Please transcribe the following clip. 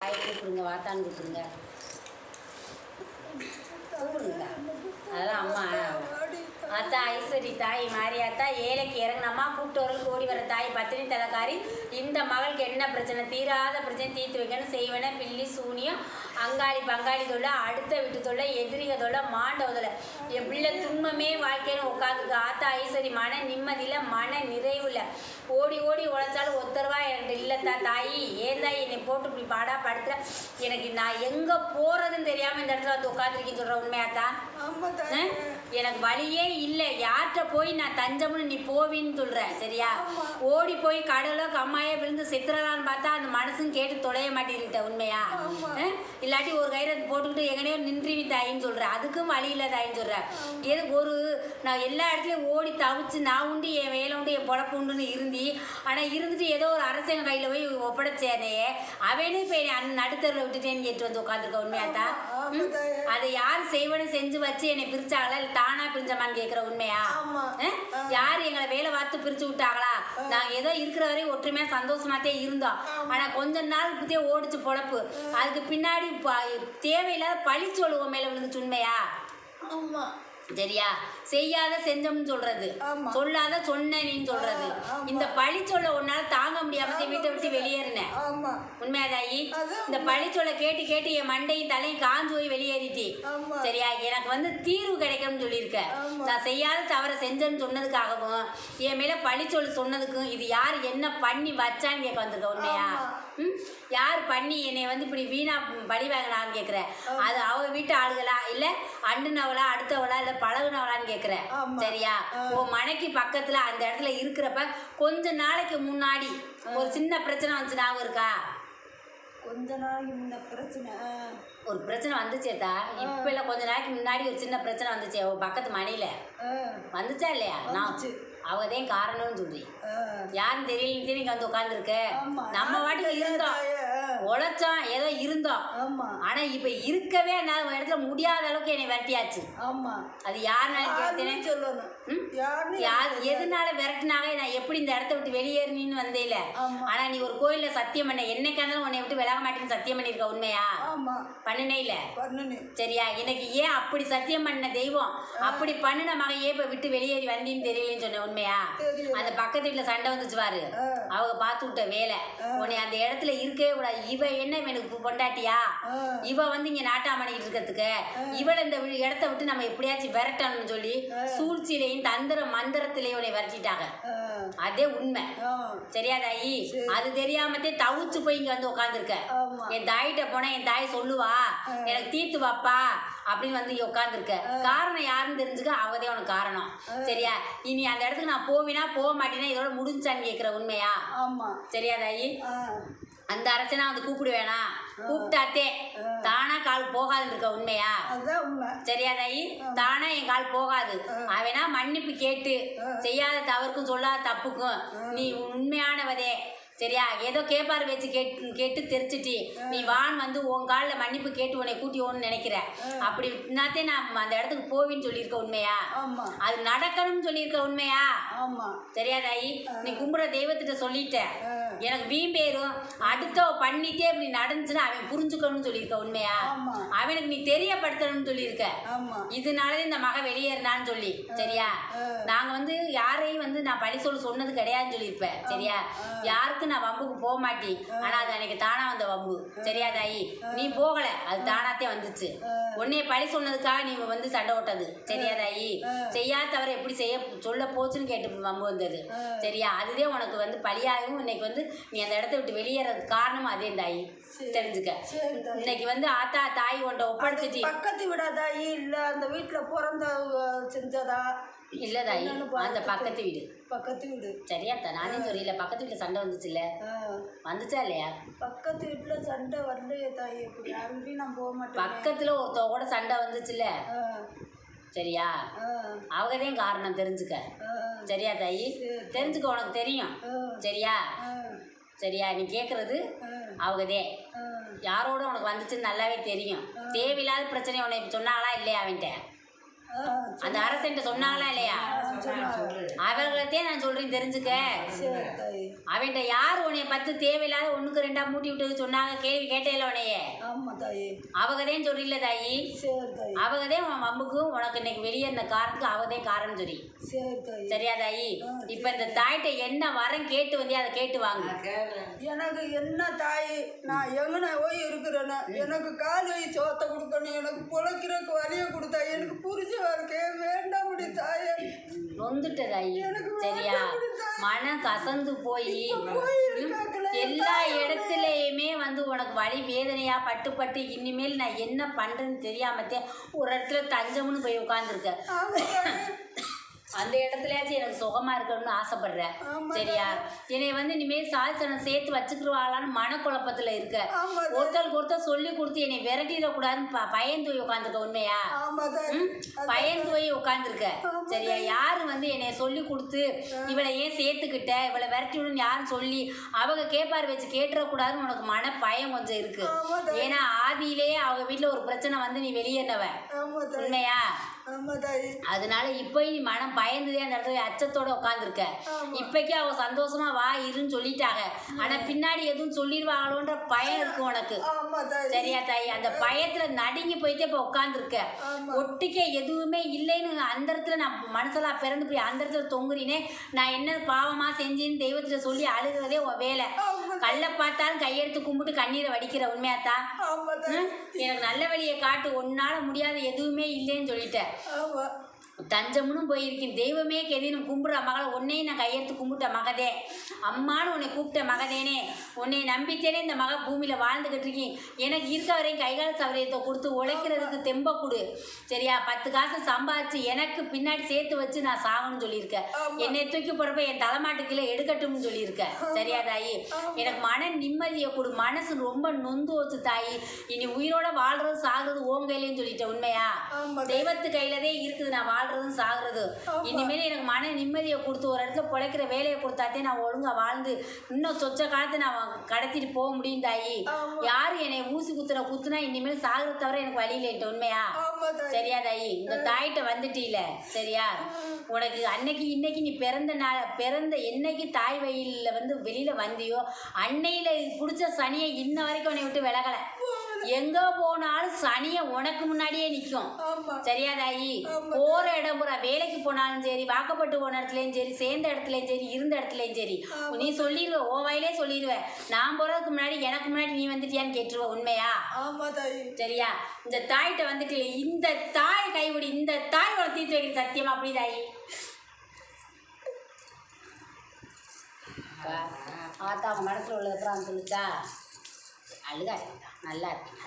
தாய் கூப்பிடுங்க வாத்தான்னு கொடுத்துருங்க அதெல்லாம் அம்மா அத்தா ஐஸ்வரி தாய் மாரியாத்தா ஏழைக்கு இறங்கினம்மா கூப்பிட்டவர்களுக்கு ஓடி வர தாய் பத்தினி தலைக்காரி இந்த மகளுக்கு என்ன பிரச்சனை? தீராத பிரச்சனை தீர்த்து வைக்கணும் செய்வன பில்லி சூனியம் அங்காளி பங்காளி தொல்லை அடுத்த வீட்டு தொல்லை எதிரிக தொல்லை மாண்டவ தொல்லை என் பிள்ளை துன்பமே வாழ்க்கைன்னு உட்காந்துருக்கு ஆத்தா ஐஸ்வரி மன நிம்மதியில் மன நிறைவில். ஓடி ஓடி உழைச்சாலும் ஒத்தரவா என்கிட்ட இல்லைத்தா தாயி. ஏன் தாயி என்னை போட்டு இப்படி பாடா படுத்துற? எனக்கு நான் எங்கே போகிறதுன்னு தெரியாமல் இந்த இடத்துல வந்து உட்காந்துருக்கேன்னு சொல்கிற உண்மையாத்தா எனக்கு வழியே இல்லை யார்கிட்ட போய் நான் தஞ்சம்னு நீ போவின்னு சொல்கிறேன் சரியா? ஓடி போய் கடலோ கம்மாயோ விழுந்து செத்துறலான்னு பார்த்தா அந்த மனசும் கேட்டு தொலைய மாட்டேங்கிட்ட உண்மையா? இல்லாட்டி ஒரு கயிறை போட்டுக்கிட்டு எங்கனையோ நின்றுவி தாயின்னு சொல்கிறேன் அதுக்கும் வழி இல்லை தாயின்னு சொல்கிறேன் எதுக்கு ஒரு நான் எல்லா இடத்துலையும் ஓடி தவிச்சு நான் உண்டு என் வேலை உண்டு என் பொழப்பு உண்டுன்னு இருந்தி ஆனால் இருந்துட்டு ஏதோ ஒரு அரசாங்க கையில் போய் ஒப்படைச்சேனே அவனே இப்போ என்னை நடுத்தரில் விட்டுட்டேன்னு கேட்டு வந்து உட்காந்துருக்க உண்மையாத்தா? ஆமா தாயே. அதை யார் செய்வனு செஞ்சு வச்சு என்னை பிரிச்சாங்களா இல்லை தானா பிரிஞ்சமான்னு கேட்குற உண்மையா? ஆமா. ஆ? யார் எங்களை வேலை பார்த்து பிரிச்சு விட்டாங்களா? நாங்கள் ஏதோ இருக்கிற வரையும் ஒற்றுமையாக சந்தோஷமாத்தே இருந்தோம். ஆனால் கொஞ்ச நாள் ஓடிச்சு பொழப்பு. அதுக்கு பின்னாடி தேவையில்லாத பழி சொல்லுவோம் மேலே விழுந்துச்சு உண்மையா? ஆமா. சரியா? செய்யாத செஞ்சோம்னு சொல்றது. சொல்லாத சொன்னேன்னு சொல்றது. இந்த பழி சொல்ல உன்னால தாங்க முடியாம வீட்டை விட்டு வெளியேறினேன் உண்மையாதாயி? இந்த பழிச்சொல்ல கேட்டு கேட்டு என் மண்டையும் தலையும் காஞ்சு போய் வெளியேறிட்டு. சரியா? எனக்கு வந்து தீர்வு கிடைக்கும்னு சொல்லியிருக்க. நான் செய்யாத தவற செஞ்சேன்னு சொன்னதுக்காகவும் என் மேல பழிச்சொல் சொன்னதுக்கும் இது யார் என்ன பண்ணி வச்சான்னு கேட்க வந்திருக்க உண்மையா? யார் பண்ணி என்னை வந்து இப்படி வீணா பழி வாங்கினான்னு கேட்குற அது அவ வீட்டு ஆளுகளா? இல்ல அண்டுனவளா அடுத்தவளா இல்ல பழகுனவளான்னு கேட்குற ஆமா. சரியா? உன் மனைக்கு பக்கத்துல அந்த இடத்துல இருக்கிறப்ப கொஞ்ச நாளைக்கு முன்னாடி ஒரு சின்ன பிரச்சனை வந்துச்சு ஞாபகம் இருக்கா? கொஞ்ச நாளைக்கு முன்ன பிரச்சனை. ஒரு பிரச்சனை வந்துச்சேத்தா இப்ப இல்ல கொஞ்ச நாளைக்கு முன்னாடி ஒரு சின்ன பிரச்சனை வந்துச்சே பக்கத்து மனையில. வந்துச்சா இல்லையா? நான். அவதான் காரணம்னு சொல்றேன் ஆ. யாருன்னு தெரியல தெரியும் வந்து உட்காந்துருக்க. நம்ம வாட்டுக்கு இருந்தோம் உழைச்சோம் ஏதோ இருந்தோம். ஆமா. ஆனா இப்ப இருக்கவே நான் இடத்துல முடியாத அளவுக்கு என்னை விரட்டியாச்சு. ஆமா. அது யாருனாலும் சொல்லணும். யார் எதனால விரட்டினாங்க நான் எப்படி இந்த இடத்த விட்டு வெளியேறினு வந்தேல. ஆனா நீ ஒரு கோயில்ல சத்தியம் பண்ண என்னைக்கா இருந்தாலும் உன்னை விட்டு விலக மாட்டேன்னு சத்தியம் பண்ணிருக்க உண்மையா? பண்ணினே. இல்ல சரியா? எனக்கு ஏன் அப்படி சத்தியம் பண்ண தெய்வம்? அப்படி பண்ணின மகன் ஏன் இப்ப விட்டு வெளியேறி வந்தீன்னு தெரியலன்னு சொன்ன உண்மையா. அந்த பக்கத்து வீட்டுல சண்டை வந்துச்சு பாரு. அவங்க பார்த்து விட்ட வேலை. உன்னை அந்த இடத்துல இருக்கவே கூடாது. இவ என்ன எனக்கு பொண்டாட்டியா. இவ வந்து இங்க நாட்டாமணிக்கிட்டு இருக்கிறதுக்கு. இவளை இந்த இடத்த விட்டு நம்ம எப்படியாச்சும் விரட்டணும்னு சொல்லி சூழ்ச்சியிலையும் தந்திர மந்திரத்திலையும் உன்னை விரட்டிட்டாங்க. அதே உண்மை. சரியா தாயி? அது தெரியாமத்தே தவிச்சு போய் இங்க வந்து உட்காந்துருக்க என் தாயிட்ட போனா என் தாய் சொல்லுவா எனக்கு தீர்த்து வாப்பா அப்படின்னு வந்து இங்க உட்காந்துருக்க காரணம் யாருன்னு தெரிஞ்சுக்க அவதே உனக்கு காரணம். சரியா? இனி அந்த இடத்துக்கு நான் போவினா போக மாட்டேனா இதோட முடிஞ்சான்னு கேட்குற உண்மையா? சரியா தாயி. அந்த அரசனா வந்து கூப்பிடு வேணாம் கூப்பிட்டாத்தே தானா கால் போகாதுன்னு இருக்க உண்மையா சரியா தாயி? தானா என் கால் போகாது. அவனா மன்னிப்பு கேட்டு செய்யாத தவறுக்கும் சொல்லாத தப்புக்கும் நீ உண்மையானவதே. சரியா? ஏதோ கேப்பார் வச்சு கேட்டு கேட்டு தெரிச்சிட்டி நீ வான் வந்து உன் காலில் மன்னிப்பு கேட்டு உன்னை கூட்டி ஓன்னு நினைக்கிற. அப்படி நாத்தே நான் அந்த இடத்துக்கு போவின்னு சொல்லியிருக்க உண்மையா? அது நடக்கணும்னு சொல்லியிருக்க உண்மையா? சரியா தாயி? நீ கும்புற தெய்வத்திட்ட சொல்லிட்ட. ஆ. எனக்கு வீம்பேரும் அடுத்தவ பண்ணிட்டே இப்படி நடந்துச்சுன்னா அவன் புரிஞ்சுக்கணும்னு சொல்லியிருக்க உண்மையா? அவனுக்கு நீ தெரியப்படுத்தணும்னு சொல்லியிருக்க. இதனால இந்த மக வெளியேறினான்னு சொல்லி. சரியா? நாங்க வந்து யாரையும் வந்து நான் பழி சொல்ல சொன்னது கிடையாதுன்னு சொல்லியிருப்பேன். சரியா? யாருக்கும் நான் வம்புக்கு போக மாட்டி ஆனா அது அன்னைக்கு தானா வந்த வம்பு. சரியா தாயி நீ போகல. அது தானாத்தே வந்துச்சு. உன்னைய பழி சொன்னதுக்காக நீ வந்து சண்டை ஓட்டது சரியா தாயி செய்யாத தவிர எப்படி செய்ய சொல்ல போச்சுன்னு கேட்டு வம்பு வந்தது. சரியா? அதுவே உனக்கு வந்து பழியாகவும் இன்னைக்கு வந்து நீ அந்த இடத்த விட்டு வெளியேறதுக்கு காரணம் அதே தாயி தெரிஞ்சுக்க. இன்னைக்கு வந்து ஆத்தா தாய் உன்ட்ட ஒப்படைச்சிட்டி பக்கத்து விடாதாயி? இல்ல அந்த வீட்டுல பிறந்த செஞ்சதா? இல்ல தாயி அந்த. பக்கத்து வீடு பக்கத்து வீடு சரியாத்தா நானே தெரியல பக்கத்து வீட்டில் சண்டை வந்துச்சுல்ல. வந்துச்சா இல்லையா பக்கத்து வீட்டுல சண்டை வரலையே தாயி எப்படி யாருக்கிட்டையும் நான் போக மாட்டேன் பக்கத்துல ஒருத்தவங்க கூட சண்டை வந்துச்சுல்ல. சரியா. அவங்கதான் காரணம் தெரிஞ்சுக்க. சரியா தாயி. தெரிஞ்சுக்க உனக்கு தெரியும். சரியா. சரியா நீ கேட்குறது. அவங்கதே ஆ. யாரோட உனக்கு வந்துச்சுன்னு நல்லாவே தெரியும் தேவையில்லாத பிரச்சனை உன்னை சொன்னாங்களா இல்லையா அவன்கிட்ட. அந்த அரசன்ட்ட சொன்னாங்களா இல்லையா. அவர்களத்தையே நான் சொல்றேன் தெரிஞ்சுக்க. அவன்கிட்ட யார் உன்னைய பத்து தேவையில்லாத ஒண்ணுக்கு ரெண்டா மூட்டி விட்டது சொன்னாங்க? கேள்வி கேட்டேல தாயே. அவகதேன்னு சொல்லில தாயி. அவகதே உன் மம்புக்கும் உனக்கு இன்னைக்கு வெளியேறின காரணத்துக்கு அவதே காரணம் சொல்லி. சரியா தாயி? இப்ப இந்த தாய்கிட்ட என்ன வரம் கேட்டு வந்தியா அதை கேட்டு வாங்க. எனக்கு என்ன தாய்? நான் எங்கன போய் இருக்கிறேன்னா எனக்கு கால் வை சோத்தை கொடுக்கணும் எனக்கு பிழைக்கிறதுக்கு வழியை கொடுத்தா எனக்கு புரிஞ்ச தாயே. எனக்கு சரியா? மனம் கசந்து போய். எல்லா இடத்துலையுமே வந்து உனக்கு வழி வேதனையா பட்டு பட்டு இனிமேல் நான் என்ன பண்றேன்னு தெரியாமத்தே ஒரு இடத்துல தஞ்சம்னு போய் உட்காந்துருக்க. அந்த இடத்துலயாச்சும் எனக்கு சுகமா இருக்கணும்னு ஆசைப்படுறேன். சரியா? என்னை வந்து இனிமேல் சாதிச்சனம் சேர்த்து வச்சுக்கிருவாளான்னு மனக்குழப்பத்துல இருக்க. தாயே. ஒருத்தருக்கு ஒருத்தர் சொல்லி கொடுத்து என்னை விரட்டிடக்கூடாதுன்னு ப- பயந்து போய் உட்காந்துருக்க உண்மையா? ஆமா தாயே. உட்காந்துருக்க சரியா? யாரு வந்து என்னை சொல்லி கொடுத்து இவளை ஏன் சேர்த்துக்கிட்ட? இவளை விரட்டி விடுன்னு யாரும் சொல்லி அவங்க கேப்பார் வச்சு கேட்டுறக்கூடாதுன்னு உனக்கு மன பயம் கொஞ்சம் இருக்கு. தாயே. ஏன்னா அவங்க வீட்டில் ஒரு பிரச்சனை வந்து நீ தாயே. உண்மையா. அதனால இப்போ நீ மனம் பயந்துதே அந்த இடத்துல அச்சத்தோட உட்காந்துருக்க. இப்போக்கி அவ சந்தோஷமா வா இருன்னு சொல்லிட்டாங்க ஆனா பின்னாடி எதுவும் சொல்லிடுவாங்களோன்ற பயம் இருக்கு உனக்கு. சரியா தாயி அந்த பயத்துல நடுங்கி போயிட்டே இப்போ உட்காந்துருக்க. ஒட்டிக்க எதுவுமே இல்லைன்னு அந்த இடத்துல நான் மனசலா பிறந்து போய் அந்த இடத்துல தொங்குறினே நான் என்ன பாவமா செஞ்சேன்னு தெய்வத்துல சொல்லி அழுகிறதே உன் வேலை. கல்லை பார்த்தாலும் கையெடுத்து கும்பிட்டு கண்ணீரை வடிக்கிற உண்மையாத்தா? எனக்கு நல்ல வழியை காட்டு உன்னால முடியாத எதுவுமே இல்லைன்னு சொல்லிட்டேன். தஞ்சம்னு போயிருக்கேன். தெய்வமே கெதினும் கும்பிட்ற மகளை உன்னையும் நான் கையெடுத்து கும்பிட்ட மகதே. அம்மான்னு உன்னை கூப்பிட்ட மகதேனே. உன்னை நம்பித்தேனே இந்த மக பூமியில் வாழ்ந்துக்கிட்டு இருக்கேன். எனக்கு இருக்க வரையும் கைகால சௌகரியத்தை கொடுத்து உழைக்கிறதுக்கு தெம்ப கொடு. சரியா? பத்து காசு சம்பாதிச்சு எனக்கு பின்னாடி சேர்த்து வச்சு நான் சாகணும்னு சொல்லியிருக்கேன் என்னை தூக்கி போகிறப்ப என் தலைமாட்டுக்குள்ள எடுக்கட்டும்னு சொல்லியிருக்கேன் சரியா தாயி? எனக்கு மன நிம்மதியை கொடு. மனசு ரொம்ப நொந்து வச்சு தாயி. இனி உயிரோட வாழ்றது சாகுறது ஓன் கையிலேன்னு சொல்லிட்டேன் உண்மையா. தெய்வத்து கையிலதே இருக்குது. நான் வாழ்றதும் சாகுறது. இனிமேல் எனக்கு மன நிம்மதியை கொடுத்து ஒரு இடத்துல பிழைக்கிற வேலையை கொடுத்தாத்தே நான் ஒழுங்கா வாழ்ந்து இன்னும் சொச்ச காலத்தை நான் கடத்திட்டு போக முடியும் தாயி யாரு என்னை ஊசி குத்துற குத்துனா இனிமேல் சாகுறத தவிர எனக்கு வழி இல்லை உண்மையா. சரியா தாயி. இந்த தாயிட்ட வந்துட்டீல. சரியா? உனக்கு அன்னைக்கு இன்னைக்கு நீ பிறந்த நாள் பிறந்த என்னைக்கு தாய் வயிறில் வந்து வெளியில வந்தியோ அன்னையில பிடிச்ச சனியை இன்ன வரைக்கும் உன்னை விட்டு விலகலை. எங்க போனாலும் சனியை உனக்கு முன்னாடியே நிற்கும் ஆமா. சரியா தாயி? போற இடம் பூரா வேலைக்கு போனாலும் சரி வாக்கப்பட்டு போன இடத்துலயும் சரி சேர்ந்த இடத்துலயும் சரி இருந்த இடத்துலயும் சரி. நீ சொல்லிடுவ ஓ வயலே சொல்லிடுவ. நான் போறதுக்கு முன்னாடி எனக்கு முன்னாடி நீ வந்துட்டியான்னு கேட்டுருவ உண்மையா? ஆமா தாயே. சரியா? இந்த தாய்கிட்ட வந்துட்டு இந்த தாய் கைவிடி இந்த தாய் உன தீர்த்து வைக்கிற சத்தியமா? அப்படி தாயி? ஆத்தா அவங்க மனசுல உள்ளதுக்கப்புறம் சொல்லிச்சா? அழுதா நல்லா இருக்கு